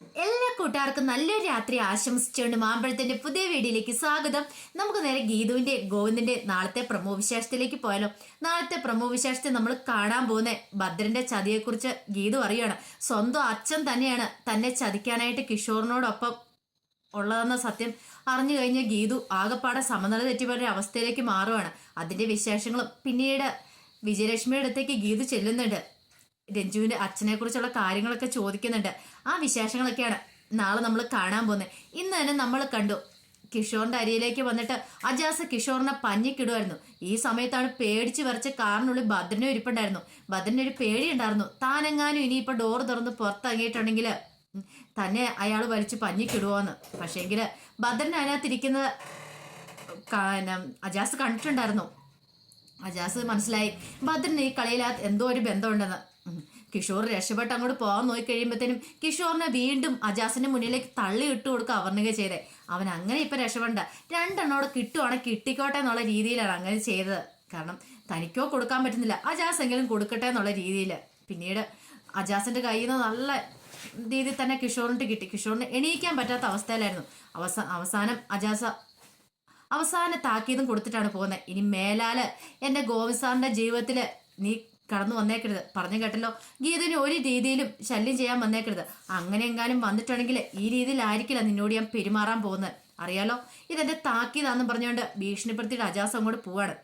എല്ലാ കൂട്ടുകാർക്കും നല്ലൊരു രാത്രി ആശംസിച്ചുകൊണ്ട് മാമ്പഴത്തിന്റെ പുതിയ വീഡിയോയിലേക്ക് സ്വാഗതം. നമുക്ക് നേരെ ഗീതുവിന്റെ ഗോവിന്ദിന്റെ നാളത്തെ പ്രമോ വിശേഷത്തിലേക്ക് പോയാലോ. നാളത്തെ പ്രമോ വിശേഷത്തിൽ നമ്മൾ കാണാൻ പോകുന്ന ഭദ്രന്റെ ചതിയെക്കുറിച്ച് ഗീതു അറിയണം സ്വന്തം അച്ഛൻ തന്നെയാണ് തന്നെ ചതിക്കാനായിട്ട് കിഷോറിനോടൊപ്പം ഉള്ളതെന്ന സത്യം അറിഞ്ഞു കഴിഞ്ഞ ഗീതു ആകെപ്പാടെ സമനില തെറ്റിപ്പോയ ഒരു അവസ്ഥയിലേക്ക് മാറുവാണ്. അതിന്റെ വിശേഷങ്ങളും പിന്നീട് വിജയലക്ഷ്മിയുടെ അടുത്തേക്ക് ഗീതു ചെല്ലുന്നുണ്ട്. രഞ്ജുവിന്റെ അച്ഛനെ കുറിച്ചുള്ള കാര്യങ്ങളൊക്കെ ചോദിക്കുന്നുണ്ട്. ആ വിശേഷങ്ങളൊക്കെയാണ് നാളെ നമ്മൾ കാണാൻ പോകുന്നത്. ഇന്ന് തന്നെ നമ്മൾ കണ്ടു. കിഷോറിന്റെ അരിയിലേക്ക് വന്നിട്ട് അജാസ് കിഷോറിനെ പഞ്ഞിക്കിടുമായിരുന്നു ഈ സമയത്താണ് പേടിച്ച് വരച്ച കാറിനുള്ളിൽ ഭദ്രനെ ഇരിപ്പുണ്ടായിരുന്നു. ഭദ്രന് ഒരു പേടി ഉണ്ടായിരുന്നു താനെങ്ങാനും ഇനിയിപ്പോ ഡോർ തുറന്ന് പുറത്തിറങ്ങിയിട്ടുണ്ടെങ്കിൽ തന്നെ അയാൾ വലിച്ച് പഞ്ഞിക്കിടുവോന്ന്. പക്ഷേങ്കിൽ ഭദ്രൻ അതിനകത്തിരിക്കുന്നത് അജാസ് കണ്ടിട്ടുണ്ടായിരുന്നു. അജാസ് മനസ്സിലായി. ഭദ്രന് ഈ കളിയിലകത്ത് എന്തോ ഒരു ബന്ധമുണ്ടെന്ന്. കിഷോർ രക്ഷപ്പെട്ട് അങ്ങോട്ട് പോകാൻ നോക്കി കഴിയുമ്പോഴത്തേനും കിഷോറിനെ വീണ്ടും അജാസിന്റെ മുന്നിലേക്ക് തള്ളി ഇട്ട് കൊടുക്കുക അവർണിക ചെയ്തേ. അവൻ അങ്ങനെ ഇപ്പൊ രക്ഷപ്പെടണ്ട. രണ്ടെണ്ണോട് കിട്ടുവാണെങ്കിൽ കിട്ടിക്കോട്ടെ എന്നുള്ള രീതിയിലാണ് അങ്ങനെ ചെയ്തത്. കാരണം തനിക്കോ കൊടുക്കാൻ പറ്റുന്നില്ല. അജാസ് എങ്കിലും കൊടുക്കട്ടെ എന്നുള്ള രീതിയിൽ പിന്നീട് അജാസിന്റെ കയ്യിൽ നിന്ന് നല്ല രീതിയിൽ തന്നെ കിഷോറിന് കിട്ടി. കിഷോറിന് എണീക്കാൻ പറ്റാത്ത അവസ്ഥയിലായിരുന്നു. അവസാ അവസാനം അജാസ അവസാന താക്കീതും കൊടുത്തിട്ടാണ് പോകുന്നത് ഇനി മേലാൽ എന്റെ ഗോവിസാറിന്റെ ജീവിതത്തിൽ നീ കടന്നു വന്നേക്കരുത്. പറഞ്ഞു കേട്ടല്ലോ. ഗീതന് ഒരു രീതിയിലും ശല്യം ചെയ്യാൻ വന്നേക്കരുത്. അങ്ങനെ എങ്ങാനും വന്നിട്ടുണ്ടെങ്കിൽ ഈ രീതിയിലായിരിക്കില്ല നിന്നോട് ഞാൻ പെരുമാറാൻ പോകുന്നത്. അറിയാലോ? ഇതെന്റെ താക്കീതാന്നും പറഞ്ഞുകൊണ്ട് ഭീഷണിപ്പെടുത്തിയിട്ട് അജാസ് അങ്ങോട്ട് പോവാണ്.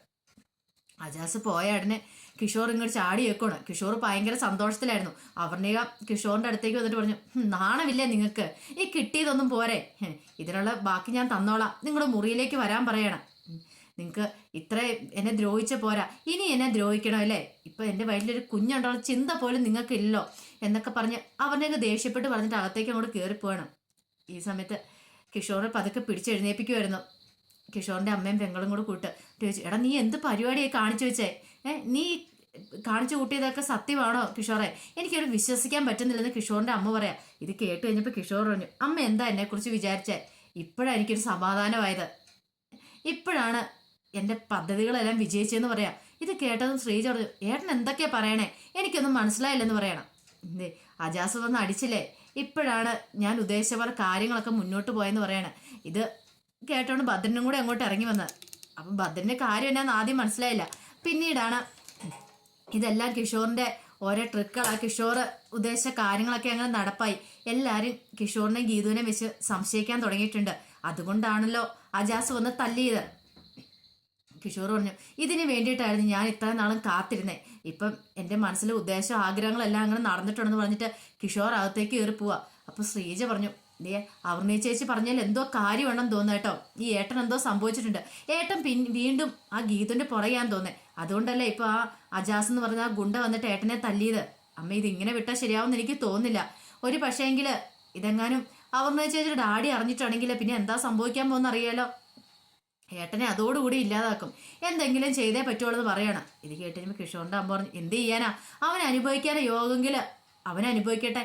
അജാസ് പോയ ഉടനെ കിഷോർ ഇങ്ങോട്ട് ചാടി വെക്കണം കിഷോർ ഭയങ്കര സന്തോഷത്തിലായിരുന്നു. അവർണിക കിഷോറിന്റെ അടുത്തേക്ക് വന്നിട്ട് പറഞ്ഞു "ഹും, നാണമില്ലേ നിങ്ങൾക്ക് ഈ കിട്ടിയതൊന്നും പോരെ. ഇതിനുള്ള ബാക്കി ഞാൻ തന്നോളാം. നിങ്ങളുടെ മുറിയിലേക്ക് വരാൻ പറയണം. നിങ്ങൾക്ക് ഇത്ര എന്നെ ദ്രോഹിച്ച പോരാ. ഇനി എന്നെ ദ്രോഹിക്കണോ അല്ലേ? ഇപ്പം എന്റെ വയറ്റിലൊരു കുഞ്ഞുണ്ടോ? ചിന്ത പോലും നിങ്ങൾക്കില്ലോ എന്നൊക്കെ പറഞ്ഞ് അവനൊക്കെ ദേഷ്യപ്പെട്ട് പറഞ്ഞിട്ട് അകത്തേക്ക് അങ്ങോട്ട് കയറിപ്പോകണം ഈ സമയത്ത് കിഷോറെ പതുക്കെ പിടിച്ചെഴുന്നേപ്പിക്കുമായിരുന്നു കിഷോറിന്റെ അമ്മയും പെങ്ങളും കൂടെ കൂട്ട് ചോദിച്ചു എടാ നീ എന്ത് പരിപാടിയായി കാണിച്ചു വെച്ചേ? ഏ നീ കാണിച്ചു കൂട്ടിയതൊക്കെ സത്യമാണോ കിഷോറെ? എനിക്കൊരു വിശ്വസിക്കാൻ പറ്റുന്നില്ലെന്ന് കിഷോറിന്റെ അമ്മ പറയാം. ഇത് കേട്ട് കഴിഞ്ഞപ്പോൾ കിഷോർ പറഞ്ഞു അമ്മ എന്താ എന്നെക്കുറിച്ച് വിചാരിച്ചേ? ഇപ്പോഴാണ് എനിക്കൊരു സമാധാനമായത്. ഇപ്പോഴാണ് എന്റെ പദ്ധതികളെല്ലാം വിജയിച്ചെന്ന് പറയാം. ഇത് കേട്ടതും ശ്രീജ പറഞ്ഞു ഏട്ടൻ എന്തൊക്കെയാ പറയണേ? എനിക്കൊന്നും മനസ്സിലായില്ലെന്ന് പറയണം. എന്തേ അജാസ് വന്ന് അടിച്ചില്ലേ? ഇപ്പോഴാണ് ഞാൻ ഉദ്ദേശിച്ച പോലെ കാര്യങ്ങളൊക്കെ മുന്നോട്ട് പോയെന്ന് പറയണേ. ഇത് കേട്ടോണ്ട് ഭദ്രനും കൂടെ അങ്ങോട്ട് ഇറങ്ങി വന്നത് അപ്പം ഭദ്രന്റെ കാര്യം എന്നാന്ന് ആദ്യം മനസ്സിലായില്ല. പിന്നീടാണ് ഇതെല്ലാം കിഷോറിന്റെ ഓരോ ട്രിക്കുകളാ കിഷോർ ഉദ്ദേശിച്ച കാര്യങ്ങളൊക്കെ അങ്ങനെ നടപ്പായി. എല്ലാവരും കിഷോറിനെയും ഗീതുവിനെ വെച്ച് സംശയിക്കാൻ തുടങ്ങിയിട്ടുണ്ട്. അതുകൊണ്ടാണല്ലോ അജാസ് വന്ന് തല്ലിയത്. കിഷോർ പറഞ്ഞു ഇതിന് വേണ്ടിയിട്ടായിരുന്നു ഞാൻ ഇത്ര നാളും കാത്തിരുന്നേ. ഇപ്പം എന്റെ മനസ്സിലെ ഉദ്ദേശം ആഗ്രഹങ്ങളെല്ലാം അങ്ങനെ നടന്നിട്ടുണ്ടെന്ന് പറഞ്ഞിട്ട് കിഷോർ അകത്തേക്ക് കയറി പോവാ. അപ്പൊ ശ്രീജ പറഞ്ഞു ദേ അവർണി ചേച്ചി പറഞ്ഞാൽ എന്തോ കാര്യമുണ്ടെന്ന് തോന്നുന്നു കേട്ടോ. ഈ ഏട്ടൻ എന്തോ സംഭവിച്ചിട്ടുണ്ട്. ഏട്ടൻ പിൻ വീണ്ടും ആ ഗീതുവിന്റെ പുറകെയാൻ തോന്നേ അതുകൊണ്ടല്ലേ ഇപ്പൊ ആ അജാസ് എന്ന് പറഞ്ഞ ആ ഗുണ്ട വന്നിട്ട് ഏട്ടനെ തല്ലിയത്? അമ്മ ഇതിങ്ങനെ വിട്ടാൽ ശരിയാവുമെന്ന് എനിക്ക് തോന്നുന്നില്ല. ഒരു പക്ഷേങ്കിൽ ഇതെങ്ങാനും അവർണ ചേച്ചിയുടെ ഡാഡി അറിഞ്ഞിട്ടുണ്ടെങ്കിൽ പിന്നെ എന്താ സംഭവിക്കാൻ പോകുന്ന അറിയാലോ ഏട്ടനെ അതോടുകൂടി ഇല്ലാതാക്കും. എന്തെങ്കിലും ചെയ്തേ പറ്റുള്ളൂ എന്ന് പറയണം. ഇത് കേട്ട് കഴിയുമ്പോൾ കിഷോറിന്റെ അമ്മ പറഞ്ഞു എന്ത് ചെയ്യാനാ? അവൻ അനുഭവിക്കാൻ യോഗമെങ്കിൽ അവൻ അനുഭവിക്കട്ടെ.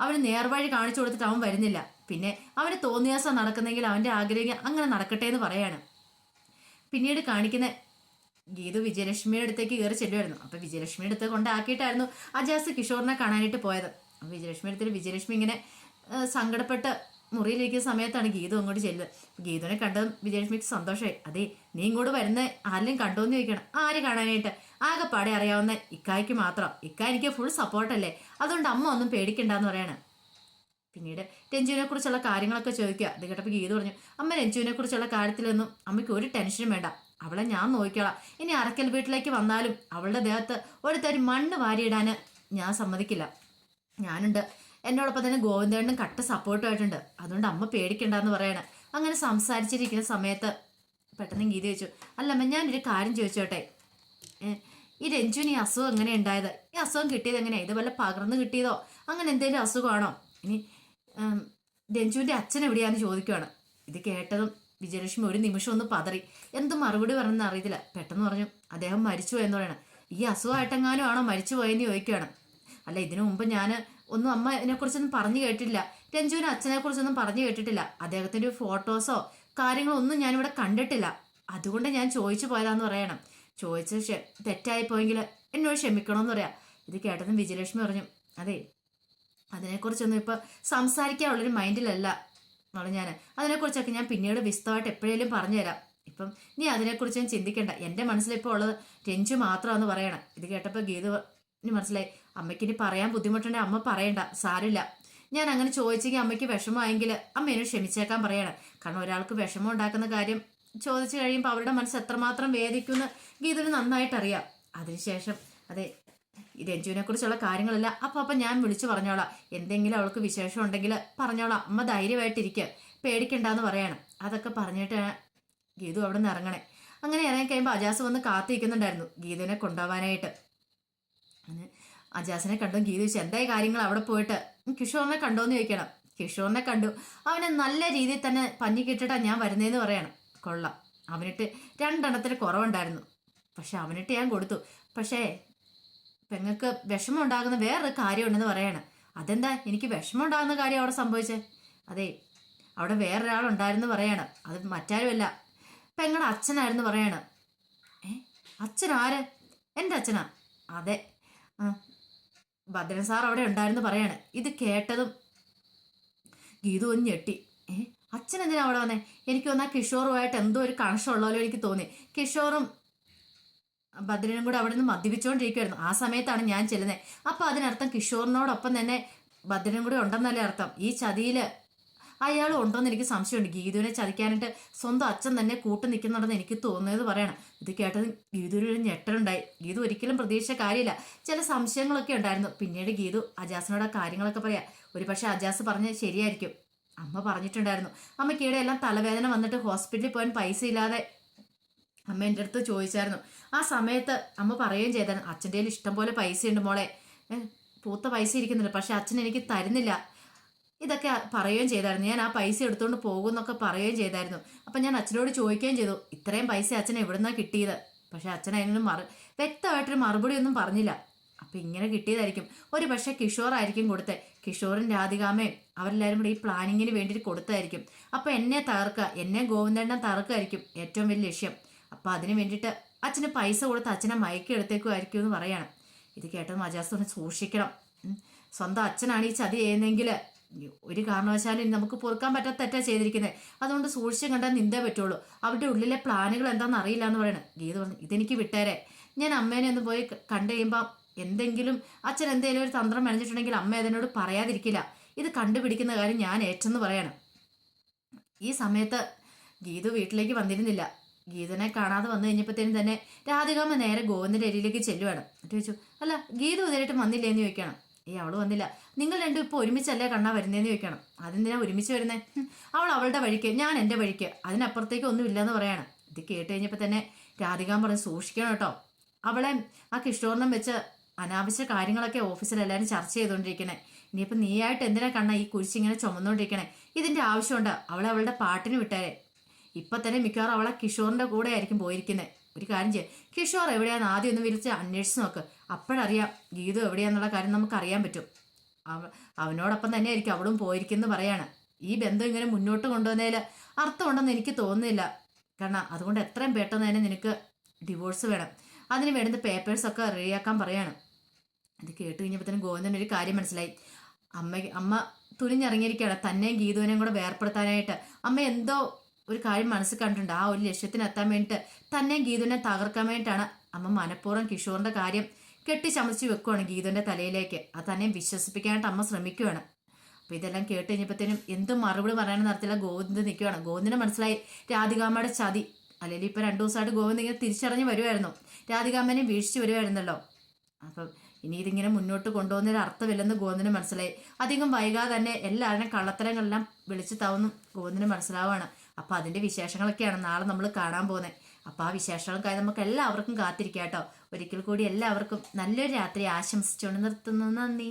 അവന് നേർവഴി കാണിച്ചു കൊടുത്തിട്ട് അവൻ വരുന്നില്ല. പിന്നെ അവന് തോന്നിയാസം നടക്കുന്നെങ്കിൽ അവന്റെ ആഗ്രഹം അങ്ങനെ നടക്കട്ടെ എന്ന് പറയാണ്. പിന്നീട് കാണിക്കുന്ന ഗീതു വിജയലക്ഷ്മിയുടെ അടുത്തേക്ക് കയറി ചെല്ലുമായിരുന്നു അപ്പോൾ വിജയലക്ഷ്മിയുടെ അടുത്ത് കൊണ്ടാക്കിയിട്ടായിരുന്നു അജാസ് കിഷോറിനെ കാണാനായിട്ട് പോയത്. വിജയലക്ഷ്മിയുടെ അടുത്ത് വിജയലക്ഷ്മി ഇങ്ങനെ സങ്കടപ്പെട്ട് മുറിയിലിരിക്കുന്ന സമയത്താണ് ഗീതു അങ്ങോട്ട് ചെല്ലുന്നത് ഗീതുവിനെ കണ്ടത് വിജയലക്ഷ്മിക്ക് സന്തോഷമായി. അതെ നീ ഇങ്ങോട്ട് വരുന്ന ആരെങ്കിലും കണ്ടോന്ന് ചോദിക്കണം. ആര് കാണാനായിട്ട്? ആകെ പാടെ അറിയാവുന്ന ഇക്കായ്ക്ക് മാത്രം. ഇക്ക എനിക്ക് ഫുൾ സപ്പോർട്ടല്ലേ അതുകൊണ്ട് അമ്മ ഒന്നും പേടിക്കണ്ടെന്ന് പറയാണ്. പിന്നീട് രഞ്ജുവിനെ കുറിച്ചുള്ള കാര്യങ്ങളൊക്കെ ചോദിക്കുക. അത് കേട്ടപ്പോൾ ഗീത പറഞ്ഞു അമ്മ രഞ്ജുവിനെ കുറിച്ചുള്ള കാര്യത്തിലൊന്നും അമ്മയ്ക്ക് ഒരു ടെൻഷനും വേണ്ട. അവളെ ഞാൻ നോക്കിക്കോളാം. ഇനി അറക്കൽ വീട്ടിലേക്ക് വന്നാലും അവളുടെ ദേഹത്ത് ഒരു തരി മണ്ണ് വാരിയിടാൻ ഞാൻ സമ്മതിക്കില്ല. ഞാനുണ്ട്. എന്നോടൊപ്പം തന്നെ ഗോവിന്ദേണ്ണും കട്ട സപ്പോർട്ടുമായിട്ടുണ്ട് അതുകൊണ്ട് അമ്മ പേടിക്കണ്ടെന്ന് പറയണേ. അങ്ങനെ സംസാരിച്ചിരിക്കുന്ന സമയത്ത് പെട്ടെന്ന് ഗീത ചോദിച്ചു അല്ലമ്മ ഞാനൊരു കാര്യം ചോദിച്ചോട്ടെ? ഈ രഞ്ജുവിന് ഈ അസുഖം എങ്ങനെ ഉണ്ടായത്? ഈ അസുഖം കിട്ടിയത് എങ്ങനെയാ? ഇതുപോലെ പകർന്നു കിട്ടിയതോ? അങ്ങനെ എന്തെങ്കിലും അസുഖമാണോ? ഇനി രഞ്ജുവിന്റെ അച്ഛൻ എവിടെയാന്ന് ചോദിക്കുവാണ്. ഇത് കേട്ടതും വിജയലക്ഷ്മി ഒരു നിമിഷം ഒന്ന് പതറി. എന്ത് മറുപടി പറഞ്ഞെന്ന് അറിയത്തില്ല. പെട്ടെന്ന് പറഞ്ഞു അദ്ദേഹം മരിച്ചു പോയെന്ന് പറയണം. ഈ അസുഖമായിട്ടെങ്ങാനും ആണോ മരിച്ചു പോയെന്ന് ചോദിക്കുകയാണ് അല്ല ഇതിനു മുമ്പ് ഞാൻ ഒന്നും അമ്മ ഇതിനെക്കുറിച്ചൊന്നും പറഞ്ഞു കേട്ടിട്ടില്ല. രഞ്ജുവിന് അച്ഛനെ കുറിച്ചൊന്നും പറഞ്ഞു കേട്ടിട്ടില്ല. അദ്ദേഹത്തിന്റെ ഫോട്ടോസോ കാര്യങ്ങളോ ഒന്നും ഞാനിവിടെ കണ്ടിട്ടില്ല. അതുകൊണ്ട് ഞാൻ ചോദിച്ചു പോയതാന്ന് പറയണം. ചോദിച്ച തെറ്റായി പോയെങ്കിൽ എന്നോട് ക്ഷമിക്കണമെന്ന് പറയാം. ഇത് കേട്ടതും വിജയലക്ഷ്മി പറഞ്ഞു അതെ അതിനെക്കുറിച്ചൊന്നും ഇപ്പോൾ സംസാരിക്കാനുള്ളൊരു മൈൻഡിലല്ല മോളെ ഞാൻ അതിനെക്കുറിച്ചൊക്കെ ഞാൻ പിന്നീട് വിശദമായിട്ട് എപ്പോഴേലും പറഞ്ഞുതരാം. ഇപ്പം നീ അതിനെക്കുറിച്ചും ചിന്തിക്കേണ്ട. എന്റെ മനസ്സിലിപ്പോൾ ഉള്ളത് രഞ്ജു മാത്രമാണെന്ന് പറയണം. ഇത് കേട്ടപ്പോൾ ഗീത ഇനി മനസ്സിലായി. അമ്മയ്ക്ക് ഇനി പറയാൻ ബുദ്ധിമുട്ടുണ്ടെങ്കിൽ അമ്മ പറയണ്ട സാരില്ല ഞാൻ അങ്ങനെ ചോദിച്ചെങ്കിൽ അമ്മയ്ക്ക് വിഷമമായെങ്കിൽ അമ്മ എന്നെ ക്ഷമിച്ചേക്കാൻ പറയണം. കാരണം ഒരാൾക്ക് വിഷമം ഉണ്ടാക്കുന്ന കാര്യം ചോദിച്ചു കഴിയുമ്പോൾ അവരുടെ മനസ്സ് എത്രമാത്രം വേദിക്കുമെന്ന് ഗീതന് നന്നായിട്ട് അറിയാം. അതിനുശേഷം അതെ രഞ്ജുവിനെ കുറിച്ചുള്ള കാര്യങ്ങളല്ല. അപ്പൊ അപ്പൊ ഞാൻ വിളിച്ചു പറഞ്ഞോളാം. എന്തെങ്കിലും അവൾക്ക് വിശേഷം ഉണ്ടെങ്കിൽ പറഞ്ഞോളാം. അമ്മ ധൈര്യമായിട്ടിരിക്കുക പേടിക്കണ്ടെന്ന് പറയണം. അതൊക്കെ പറഞ്ഞിട്ട് ഗീതു അവിടെ നിന്ന് ഇറങ്ങണേ. അങ്ങനെ ഇറങ്ങി കഴിയുമ്പോൾ അജാസ് വന്ന് കാത്തിരിക്കുന്നുണ്ടായിരുന്നു ഗീതുവിനെ കൊണ്ടുപോകാനായിട്ട്. അജാസിനെ കണ്ടു ഗീത ചോദിച്ചു എന്തായി കാര്യങ്ങൾ അവിടെ പോയിട്ട്? "ഉം, കിഷോറിനെ കണ്ടോന്ന് ചോദിക്കണം. കിഷോറിനെ കണ്ടു. അവനെ നല്ല രീതിയിൽ തന്നെ പഞ്ഞി കിട്ടിട്ടാ ഞാൻ വരുന്നതെന്ന് പറയണം. കൊള്ളാം. അവനിട്ട് രണ്ടെണ്ണത്തിന് കുറവുണ്ടായിരുന്നു. പക്ഷെ അവനിട്ട് ഞാൻ കൊടുത്തു. പക്ഷേ പെങ്ങൾക്ക് വിഷമം ഉണ്ടാകുന്ന വേറൊരു കാര്യമുണ്ടെന്ന് പറയണം. അതെന്താ? എനിക്ക് വിഷമം ഉണ്ടാകുന്ന കാര്യം അവിടെ സംഭവിച്ചത് അതെ അവിടെ വേറൊരാളുണ്ടായിരുന്നു പറയണം. അത് മറ്റാരുമല്ല. പെങ്ങളുടെ അച്ഛനായിരുന്നു പറയണം. ഏ അച്ഛനാര് എന്റെ അച്ഛനാ? അതെ. ആ ഭദ്രൻ സാർ അവിടെ ഉണ്ടായിരുന്നു പറയാണ്. ഇത് കേട്ടതും ഗീതു ഒന്ന് ഞെട്ടി. ഏ അച്ഛൻ എന്തിനാ അവിടെ വന്നേ? എനിക്ക് തോന്നാ കിഷോറുമായിട്ട് എന്തോ ഒരു കണക്ഷൻ ഉള്ള എനിക്ക് തോന്നി. കിഷോറും ഭദ്രനും കൂടെ അവിടെ നിന്ന് മദ്യപിച്ചുകൊണ്ടിരിക്കുമായിരുന്നു ആ സമയത്താണ് ഞാൻ ചെല്ലുന്നത് അപ്പൊ അതിനർത്ഥം കിഷോറിനോടൊപ്പം തന്നെ ഭദ്രനും കൂടെ ഉണ്ടെന്നല്ലേ അർത്ഥം. ഈ ചതിയിൽ അയാൾ ഉണ്ടോന്ന് എനിക്ക് സംശയമുണ്ട്. ഗീതുവിനെ ചതിക്കാനായിട്ട് സ്വന്തം അച്ഛൻ തന്നെ കൂട്ടു നിൽക്കുന്നുണ്ടെന്ന് എനിക്ക് തോന്നിയത് പറയണം. ഇത് കേട്ടത് ഗീതുവിനൊരു ഞെട്ടലുണ്ടായി. ഗീതു ഒരിക്കലും പ്രതീക്ഷിച്ച കാര്യമില്ല. ചില സംശയങ്ങളൊക്കെ ഉണ്ടായിരുന്നു. പിന്നീട് ഗീതു അജാസിനോട് ആ കാര്യങ്ങളൊക്കെ പറയാം. ഒരു പക്ഷേ അജാസ് പറഞ്ഞ ശരിയായിരിക്കും. അമ്മ പറഞ്ഞിട്ടുണ്ടായിരുന്നു. അമ്മയ്ക്ക് ഇവിടെ എല്ലാം തലവേദന വന്നിട്ട് ഹോസ്പിറ്റലിൽ പോകാൻ പൈസ ഇല്ലാതെ അമ്മ എന്റെ അടുത്ത് ചോദിച്ചായിരുന്നു. ആ സമയത്ത് അമ്മ പറയുകയും ചെയ്തായിരുന്നു. അച്ഛന്റെ കയ്യിൽ ഇഷ്ടം പോലെ പൈസ ഉണ്ട് മോളെ പൂത്ത പൈസ ഇരിക്കുന്നില്ല പക്ഷെ അച്ഛൻ എനിക്ക് തരുന്നില്ല. ഇതൊക്കെ പറയുകയും ചെയ്തായിരുന്നു. ഞാൻ ആ പൈസ എടുത്തുകൊണ്ട് പോകുമെന്നൊക്കെ പറയുകയും ചെയ്തായിരുന്നു. അപ്പം ഞാൻ അച്ഛനോട് ചോദിക്കുകയും ചെയ്തു ഇത്രയും പൈസ അച്ഛൻ എവിടുന്നാണ് കിട്ടിയത്? പക്ഷെ അച്ഛൻ അതിനൊന്നും മറു വ്യക്തമായിട്ടൊരു മറുപടി ഒന്നും പറഞ്ഞില്ല. അപ്പം ഇങ്ങനെ കിട്ടിയതായിരിക്കും. ഒരു പക്ഷേ കിഷോർ ആയിരിക്കും കൊടുത്തത് കിഷോറും രാധികാമയും അവരെല്ലാവരും കൂടി ഈ പ്ലാനിങ്ങിന് വേണ്ടിയിട്ട് കൊടുത്തായിരിക്കും അപ്പോൾ എന്നെ തകർക്കുക എന്നെ ഗോവിന്ദണ്ണൻ തകർക്കായിരിക്കും ഏറ്റവും വലിയ ലക്ഷ്യം. അപ്പോൾ അതിന് വേണ്ടിയിട്ട് അച്ഛന് പൈസ കൊടുത്ത് അച്ഛനെ മയക്കെടുത്തേക്കുമായിരിക്കും എന്ന് പറയണം. ഇത് കേട്ടത് മജാസ് സൂക്ഷിക്കണം. സ്വന്തം അച്ഛനാണ് ഈ ചതി ചെയ്യുന്നതെങ്കിൽ ഒരു കാരണവശാലും നമുക്ക് പൊറുക്കാൻ പറ്റാത്ത ചെയ്തിരിക്കുന്നത് അതുകൊണ്ട് സൂക്ഷിച്ച് കണ്ടാൽ നിന്തേ പറ്റുള്ളൂ. അവരുടെ ഉള്ളിലെ പ്ലാനുകൾ എന്താണെന്ന് അറിയില്ല എന്ന് പറയണം. ഗീത പറഞ്ഞു ഇതെനിക്ക് വിട്ടേരെ. ഞാൻ അമ്മേനെ ഒന്ന് പോയി കണ്ടു കഴിയുമ്പോൾ എന്തെങ്കിലും അച്ഛൻ എന്തെങ്കിലും ഒരു തന്ത്രം മെനഞ്ഞിട്ടുണ്ടെങ്കിൽ അമ്മ അതിനോട് പറയാതിരിക്കില്ല. ഇത് കണ്ടുപിടിക്കുന്ന കാര്യം ഞാൻ ഏറ്റെന്ന് പറയണം. ഈ സമയത്ത് ഗീതു വീട്ടിലേക്ക് വന്നിരുന്നില്ല. ഗീതനെ കാണാതെ വന്നു കഴിഞ്ഞപ്പോഴത്തേനും തന്നെ രാധികാമ്മ നേരെ ഗോവിന്ദന്റെ അരിയിലേക്ക് ചെല്ലുവാണ്. എന്നിട്ട് ചോദിച്ചു അല്ല ഗീതു ഇതായിട്ട് വന്നില്ലേ എന്ന് ചോദിക്കണം ഏയ് അവൾ വന്നില്ല. നിങ്ങൾ രണ്ടും ഇപ്പോൾ ഒരുമിച്ചല്ലേ കണ്ണാ വരുന്നേന്ന് ചോദിക്കണം. അതെന്തിനാ ഒരുമിച്ച് വരുന്നേ? അവൾ അവളുടെ വഴിക്ക് ഞാൻ എന്റെ വഴിക്ക്. അതിനപ്പുറത്തേക്ക് ഒന്നും ഇല്ലെന്ന് പറയാണ്. ഇത് കേട്ട് കഴിഞ്ഞപ്പോൾ തന്നെ രാധികാൻ പറഞ്ഞ് സൂക്ഷിക്കണം കേട്ടോ. അവളെ ആ കിഷോറിനും വെച്ച് അനാവശ്യ കാര്യങ്ങളൊക്കെ ഓഫീസിൽ എല്ലാവരും ചർച്ച ചെയ്തുകൊണ്ടിരിക്കണേ ഇനിയിപ്പോൾ നീയായിട്ട് എന്തിനാ കണ്ണ ഈ കുരിശിങ്ങനെ ചുമന്നുകൊണ്ടിരിക്കണേ ഇതിന്റെ ആവശ്യമുണ്ട്. അവളെ അവളുടെ പാട്ടിന് വിട്ടേരെ. ഇപ്പൊ തന്നെ മിക്കവാറും അവളെ കിഷോറിന്റെ കൂടെ ആയിരിക്കും പോയിരിക്കുന്നത് ഒരു കാര്യം ചെയ്യാം. കിഷോർ എവിടെയാന്ന് ആദ്യം ഒന്ന് വിളിച്ച് അന്വേഷിച്ച് നോക്ക്. അപ്പോഴറിയാം ഗീതു എവിടെയാന്നുള്ള കാര്യം നമുക്ക് അറിയാൻ പറ്റും. അവ അവനോടൊപ്പം തന്നെ ആയിരിക്കും അവളും പോയിരിക്കുന്നു പറയാണ്. ഈ ബന്ധം ഇങ്ങനെ മുന്നോട്ട് കൊണ്ടുവന്നതിൽ അർത്ഥമുണ്ടെന്ന് എനിക്ക് തോന്നുന്നില്ല. കാരണം അതുകൊണ്ട് എത്രയും പെട്ടെന്ന് തന്നെ നിനക്ക് ഡിവോഴ്സ് വേണം. അതിന് വേണ്ടുന്ന പേപ്പേഴ്സൊക്കെ റെഡിയാക്കാൻ പറയാണ്. ഇത് കേട്ട് കഴിഞ്ഞപ്പോഴത്തേനും ഗോവിന്ദൻ ഒരു കാര്യം മനസ്സിലായി. അമ്മ അമ്മ തുനിഞ്ഞിറങ്ങിയിരിക്കുകയാണ്. തന്നെയും ഗീതുവിനെയും കൂടെ വേർപ്പെടുത്താനായിട്ട്. അമ്മ എന്തോ ഒരു കാര്യം മനസ്സിൽ കണ്ടിട്ടുണ്ട്. ആ ഒരു ലക്ഷ്യത്തിനെത്താൻ വേണ്ടിയിട്ട് തന്നെയും ഗീതുവിനെ തകർക്കാൻ വേണ്ടിയിട്ടാണ് അമ്മ മനഃപൂർവം കിഷോറിന്റെ കാര്യം കെട്ടിച്ചമച്ച് വെക്കുവാണ് ഗീതുവിന്റെ തലയിലേക്ക്. അത് തന്നെ വിശ്വസിപ്പിക്കാനായിട്ട് അമ്മ ശ്രമിക്കുകയാണ് അപ്പൊ ഇതെല്ലാം കേട്ട് കഴിഞ്ഞപ്പോഴത്തേനും എന്തും മറുപടി പറയാൻ നടത്തില്ല ഗോവിന്ദ് നിൽക്കുകയാണ് ഗോവിന്ദിന് മനസ്സിലായി രാധികാമ്മയുടെ ചതി. അല്ലെങ്കിൽ ഇപ്പൊ രണ്ടു ദിവസമായിട്ട് ഗോവിന്ദ് ഇങ്ങനെ തിരിച്ചറിഞ്ഞ് വരുമായിരുന്നു രാധികാമ്മനെ വീഴ്ച വരുമായിരുന്നല്ലോ അപ്പം ഇനി ഇതിങ്ങനെ മുന്നോട്ട് കൊണ്ടുപോകുന്നതിൽ അർത്ഥമില്ലെന്ന് ഗോവിന്ദിന് മനസ്സിലായി. അധികം വൈകാതെ തന്നെ എല്ലാവരുടെയും കള്ളത്തരങ്ങളെല്ലാം വിളിച്ചു താവുന്നു ഗോവിന്ദിന് മനസ്സിലാവുകയാണ് അപ്പൊ അതിന്റെ വിശേഷങ്ങളൊക്കെയാണ് നാളെ നമ്മൾ കാണാൻ പോകുന്നത് അപ്പോൾ ആ വിശേഷങ്ങൾക്കായി നമുക്ക് എല്ലാവർക്കും കാത്തിരിക്കാം കേട്ടോ ഒരിക്കൽ കൂടി എല്ലാവർക്കും നല്ലൊരു രാത്രി ആശംസിച്ചുകൊണ്ട് നിർത്തുന്നു. നന്ദി.